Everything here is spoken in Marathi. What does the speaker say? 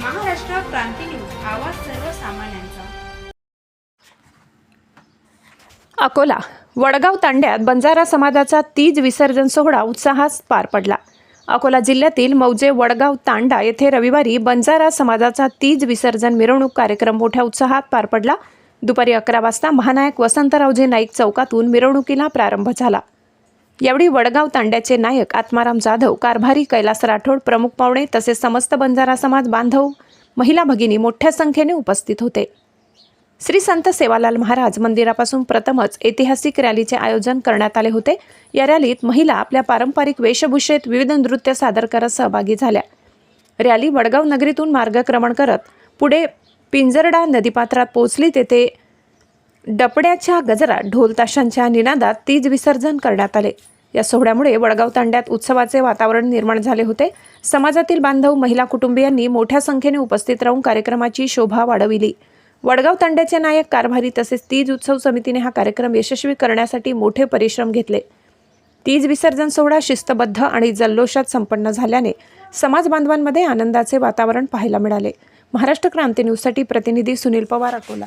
क्रांती न्यूज आवाज सर्वसामान्यांचा. अकोला वडगाव तांड्यात बंजारा समाजाचा तीज विसर्जन सोहळा उत्साहात पार पडला. अकोला जिल्ह्यातील मौजे वडगाव तांडा येथे रविवारी बंजारा समाजाचा तीज विसर्जन मिरवणूक कार्यक्रम मोठ्या उत्साहात पार पडला. दुपारी अकरा वाजता महानायक वसंतरावजी नाईक चौकातून मिरवणुकीला प्रारंभ झाला. यावेळी वडगाव तांड्याचे नायक आत्माराम जाधव कारभारी कैलास राठोड प्रमुख पाहुणे तसेच समस्त बंजारा समाज बांधव महिला भगिनी मोठ्या संख्येने उपस्थित होते. श्री संत सेवालाल महाराज मंदिरापासून प्रथमच ऐतिहासिक रॅलीचे आयोजन करण्यात आले होते. या रॅलीत महिला आपल्या पारंपरिक वेशभूषेत विविध नृत्य सादर करत सहभागी झाल्या. रॅली वडगाव नगरीतून मार्गक्रमण करत पुढे पिंजरडा नदीपात्रात पोहोचली तेथे डपड्याच्या गजरात ढोलताशांच्या निनादात तीज विसर्जन करण्यात आले. या सोहळ्यामुळे वडगाव तांड्यात उत्सवाचे वातावरण निर्माण झाले होते. समाजातील बांधव महिला कुटुंबियांनी मोठ्या संख्येने उपस्थित राहून कार्यक्रमाची शोभा वाढविली. वडगाव तांड्याचे नायक कारभारी तसेच तीज उत्सव समितीने हा कार्यक्रम यशस्वी करण्यासाठी मोठे परिश्रम घेतले. तीज विसर्जन सोहळा शिस्तबद्ध आणि जल्लोषात संपन्न झाल्याने समाज बांधवांमध्ये आनंदाचे वातावरण पाहायला मिळाले. महाराष्ट्र क्रांती न्यूजसाठी प्रतिनिधी सुनील पवार अकोला.